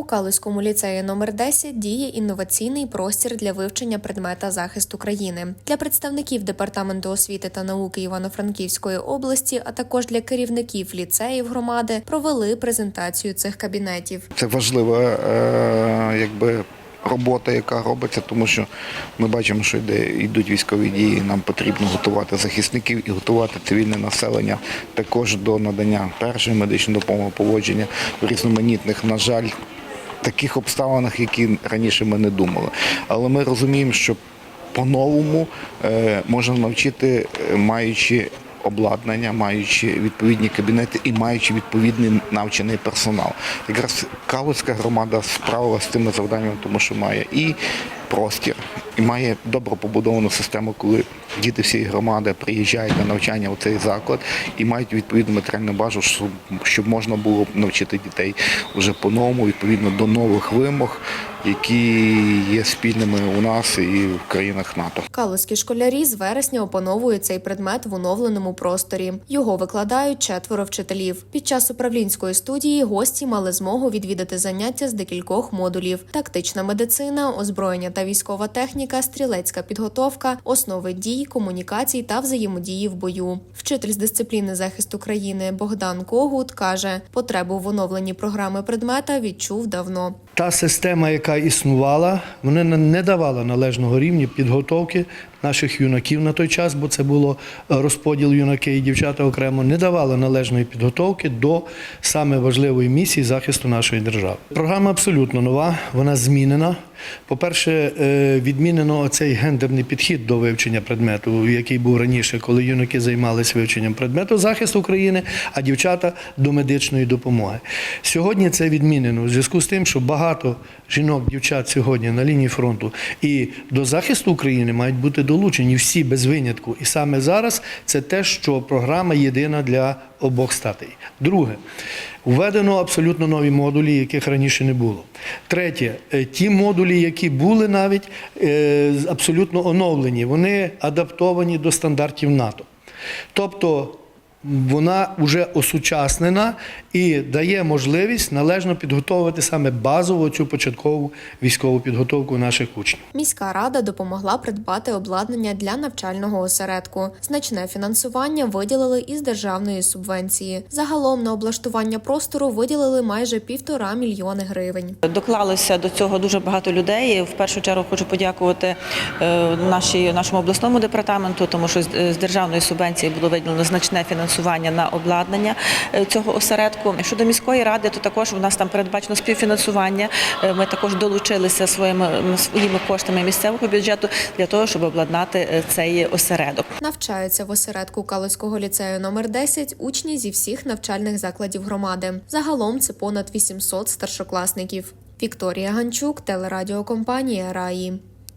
У Калузькому ліцеї номер 10 діє інноваційний простір для вивчення предмета захист України для представників департаменту освіти та науки Івано-Франківської області, а також для керівників ліцеїв громади провели презентацію цих кабінетів. Це важлива е, якби. Робота, яка робиться, тому що ми бачимо, що йде йдуть військові дії. Нам потрібно готувати захисників і готувати цивільне населення також до надання першої медичної допомоги, поводження в різноманітних, на жаль, таких обставинах, які раніше ми не думали. Але ми розуміємо, що по-новому е, можна навчити, е, маючи обладнання, маючи відповідні кабінети і маючи відповідний навчений персонал. Якраз Калузька громада справилася з цими завданнями, тому що має і простір, і має добре побудовану систему, коли діти всієї громади приїжджають на навчання у цей заклад і мають відповідну матеріальну базу, щоб, можна було навчити дітей вже по-новому, відповідно до нових вимог, які є спільними у нас і в країнах НАТО. Калузькі школярі з вересня опановують цей предмет в оновленому просторі. Його викладають четверо вчителів. Під час управлінської студії гості мали змогу відвідати заняття з декількох модулів: тактична медицина, озброєння та військова техніка, стрілецька підготовка, основи дій, комунікацій та взаємодії в бою. Вчитель з дисципліни захисту країни Богдан Когут каже, потребу в оновленні програми предмета відчув давно. Та система, яка існувала, вона не- давала належного рівня підготовки наших юнаків на той час, бо це було е, розподіл юнаки і дівчата окремо, не давала належної підготовки до саме важливої місії захисту нашої держави. Програма абсолютно нова, вона змінена. По-перше, е, відмінено цей гендерний підхід до вивчення предмету, який був раніше, коли юнаки займалися вивченням предмету захисту України, а дівчата до медичної допомоги. Сьогодні це відмінено в зв'язку з тим, що багато жінок, дівчат сьогодні на лінії фронту і до захисту України мають бути долучені всі без винятку. І саме зараз це те, що програма єдина для обох статей. Друге, введено абсолютно нові модулі, яких раніше не було. Третє, е, ті модулі, які були навіть е, абсолютно оновлені, вони адаптовані до стандартів НАТО. Тобто вона вже осучаснена і дає можливість належно підготовити саме базову цю початкову військову підготовку наших учнів. Міська рада допомогла придбати обладнання для навчального осередку. Значне фінансування виділили із державної субвенції. Загалом на облаштування простору виділили майже півтора мільйони гривень. Доклалося до цього дуже багато людей. В першу чергу хочу подякувати е, нашій, нашому обласному департаменту, тому що з з державної субвенції було виділено значне фінансування на обладнання е, цього осередку. Щодо міської ради, то також у нас там передбачено співфінансування. Е, Ми також долучилися своїми своїми коштами місцевого бюджету для того, щоб обладнати е, цей осередок. Навчаються в осередку Калицького ліцею номер 10 учні зі всіх навчальних закладів громади. Загалом це понад 800 старшокласників. Вікторія Ганчук, телерадіокомпанія Раї.